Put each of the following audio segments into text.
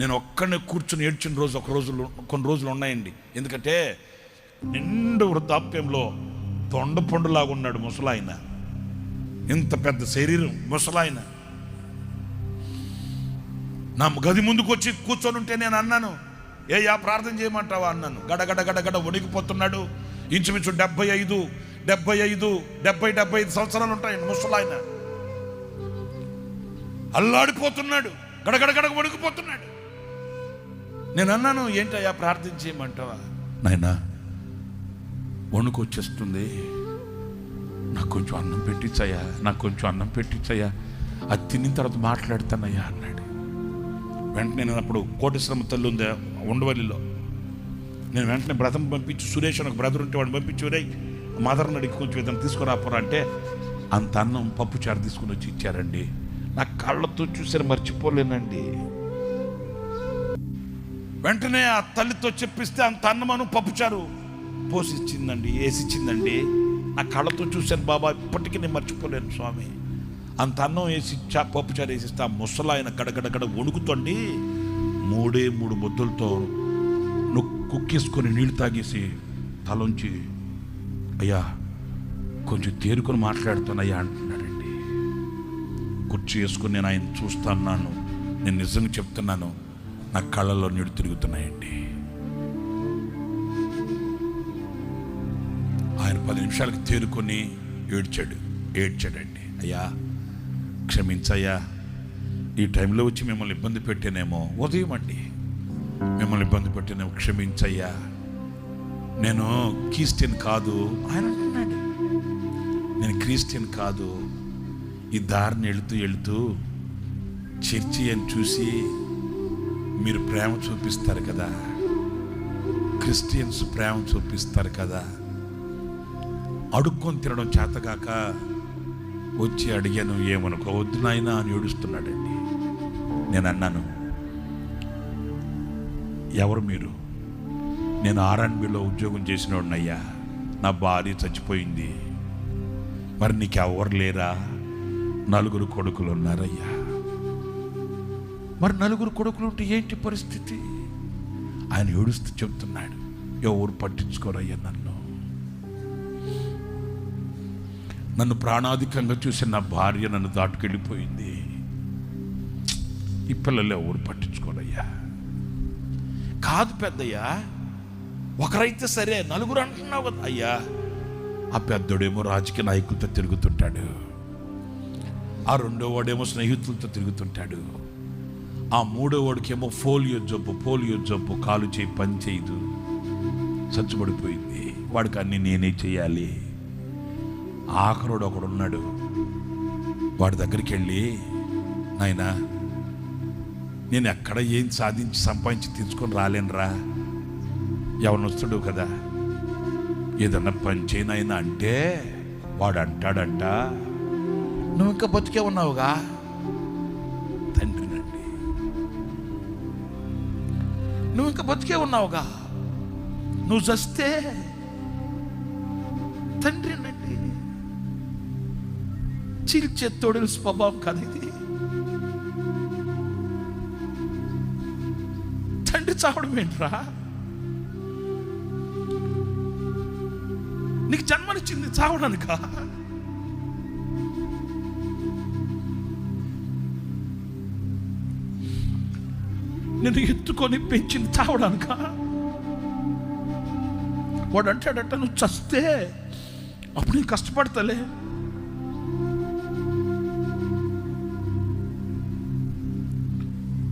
నేను ఒక్కడనే కూర్చుని ఏడ్చిన రోజు ఒక రోజులు కొన్ని రోజులు ఉన్నాయండి. ఎందుకంటే నిండు వృద్ధాప్యంలో తొండ పండులాగా ఉన్నాడు ముసలాయన. ఇంత పెద్ద శరీరం ముసలాయన. నా గది ముందుకు వచ్చి కూర్చొని ఉంటే నేను అన్నాను ఏ యా ప్రార్థన చేయమంటావా? అన్నాను. గడగడ గడగడ వణికిపోతున్నాడు. ఇంచుమించు డెబ్బై ఐదు డెబ్బై ఐదు డెబ్బై డెబ్బై ఐదు సంవత్సరాలు ఉంటాయండి ముసలాయన. అల్లాడిపోతున్నాడు. గడగడ గడగ వణికిపోతున్నాడు. నేను అన్నాను ఏంటయ్యా ప్రార్థన చేయమంటావా? నాయనా వణుకు వచ్చేస్తుంది నాకు కొంచెం అన్నం పెట్టించయ్యా నాకు కొంచెం అన్నం పెట్టించయ్యా అది తిన్న తర్వాత మాట్లాడతానయ్యా అన్నాడు. వెంటనే నేను అప్పుడు కోటశ్రమ తల్లి ఉంది ఉండవల్లిలో. నేను వెంటనే బ్రతం పంపించి సురేష్ అని ఒక బ్రదర్ ఉంటే వాడిని పంపించి రే మదర్ని అడిగి కొంచెం ఏదైనా తీసుకురాపోరా అంటే అంత అన్నం పప్పు చారు తీసుకుని వచ్చి ఇచ్చారండి. నా కళ్ళతో చూసారు మర్చిపోలేనండి. వెంటనే ఆ తల్లితో చెప్పిస్తే అంత అన్నమను పప్పుచారు. పోసి ఇచ్చిందండి వేసి ఇచ్చిందండి నా కళ్ళతో చూశాను బాబా ఇప్పటికీ నేను మర్చిపోలేను స్వామి. అంత అన్నం వేసి చా పప్పుచారు వేసిస్తే ఆ ముసలాయన గడగడగడ వణుకుతోండి మూడే మూడు ముద్దలతో నువ్వు కుక్కేసుకొని నీళ్ళు తాగేసి తలంచి అయ్యా కొంచెం తేరుకొని మాట్లాడుతానయ్యా అంటున్నాడండి. కుర్చీ వేసుకుని నేను ఆయన చూస్తున్నాను నేను నిజంగా చెప్తున్నాను. నా కళ్ళల్లో నీడు తిరుగుతున్నాయండి. ఆయన పది నిమిషాలకు తేరుకొని ఏడ్చాడు. ఏడ్చాడండి. అయ్యా క్షమించయ్యా. ఈ టైంలో వచ్చి మిమ్మల్ని ఇబ్బంది పెట్టానేమో ఉదయం అండి. మిమ్మల్ని ఇబ్బంది పెట్టానేమో క్షమించయ్యా. నేను క్రిస్టియన్ కాదు. ఆయన అంటున్నాడు నేను క్రిస్టియన్ కాదు. ఈ దారిని వెళుతూ వెళుతూ చర్చి అని చూసి మీరు ప్రేమ చూపిస్తారు కదా. క్రిస్టియన్స్ ప్రేమ చూపిస్తారు కదా. అడుక్కొని తినడం చేతగాక వచ్చి అడిగాను ఏమనుకోవద్దు నాయనా అని ఏడుస్తున్నాడండి. నేను అన్నాను ఎవరు మీరు? నేను ఆర్ఎన్బిలో ఉద్యోగం చేసినోడినయ్యా. నా భార్య చచ్చిపోయింది. మరి నీకెవరు లేరా? నలుగురు కొడుకులు ఉన్నారయ్యా. మరి నలుగురు కొడుకులు ఉంటే ఏంటి పరిస్థితి? ఆయన ఏడుస్తూ చెప్తున్నాడు ఎవరు పట్టించుకోరయ్యా నన్ను. నన్ను ప్రాణాధికంగా చూసి నా భార్య నన్ను దాటుకెళ్ళిపోయింది. ఈ పిల్లలు ఎవరు పట్టించుకోరయ్యా? కాదు పెద్దయ్యా ఒకరైతే సరే నలుగురు అంటున్నావు అయ్యా ఆ పెద్దోడేమో రాజకీయ నాయకులతో తిరుగుతుంటాడు. ఆ రెండో వాడేమో స్నేహితులతో తిరుగుతుంటాడు. ఆ మూడో వాడికేమో పోలియో జబ్బు పోలియో జబ్బు కాలు చేయి పని చేయదు చచ్చుబడిపోయింది. వాడికి అన్ని నేనే చేయాలి. ఆఖరుడు ఒకడు ఉన్నాడు వాడి దగ్గరికి వెళ్ళి నాయనా నేను ఎక్కడ ఏం సాధించి సంపాదించి తీసుకొని రాలేనురా. ఎవరినొస్తాడు కదా. ఏదన్నా పని చేయనైనా అంటే వాడు అంటాడంట నువ్వు ఇంకా బతికే ఉన్నావుగా? నువ్వు ఇంకా బతికే ఉన్నావుగా. నువ్వు చస్తే తండ్రినండి చీల్చే తోడల స్వభావం కాదు ఇది. తండ్రి చావడం ఏంట్రా? నీకు జన్మనిచ్చింది చావడానికా? నేను ఎత్తుకొని పెంచింది చావడానిక? వాడు అంటాడట నువ్వు చస్తే అప్పుడు నేను కష్టపడతలే.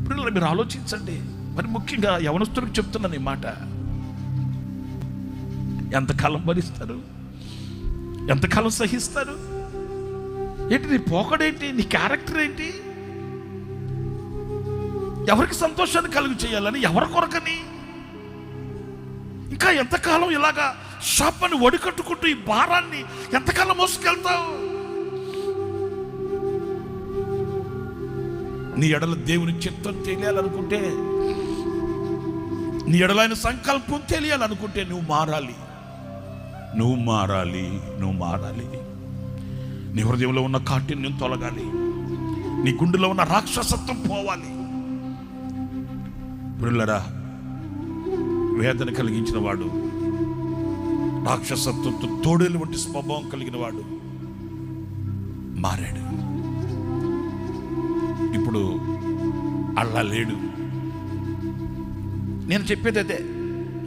పిల్లలు మీరు ఆలోచించండి. మరి ముఖ్యంగా యవనస్తులకు చెప్తున్నాను ఈ మాట. ఎంతకాలం భరిస్తారు? ఎంతకాలం సహిస్తారు? ఏంటి నీ పోకడేంటి? నీ క్యారెక్టర్ ఏంటి ఎవరికి సంతోషాన్ని కలుగు చేయాలని ఎవరి కొరకని? ఇంకా ఎంతకాలం ఇలాగా షాప్ని ఒడికట్టుకుంటూ ఈ భారాన్ని ఎంతకాలం మోసుకెళ్తావు? నీ ఎడల దేవుని చిత్తం తెలియాలనుకుంటే నీ ఎడలైన సంకల్పం తెలియాలనుకుంటే నువ్వు మారాలి. నువ్వు మారాలి నువ్వు మారాలి. నీ హృదయంలో ఉన్న కాఠిన్యం తొలగాలి. నీ గుండెలో ఉన్న రాక్షసత్వం పోవాలి. పిల్లరా వేదన కలిగించిన వాడు రాక్షసత్వంతో తోడేలు వంటి స్వభావం కలిగిన వాడు మారాడు. ఇప్పుడు అలా లేడు. నేను చెప్పేది అదే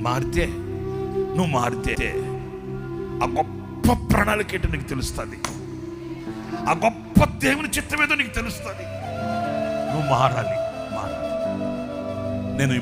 మారితే నువ్వు మారితే ఆ గొప్ప ప్రణాళిక ఏంటో నీకు తెలుస్తుంది. ఆ గొప్ప దేవుని చిత్తం ఏదో నీకు తెలుస్తుంది. నువ్వు మారాలి మారాలి. నేను ఈ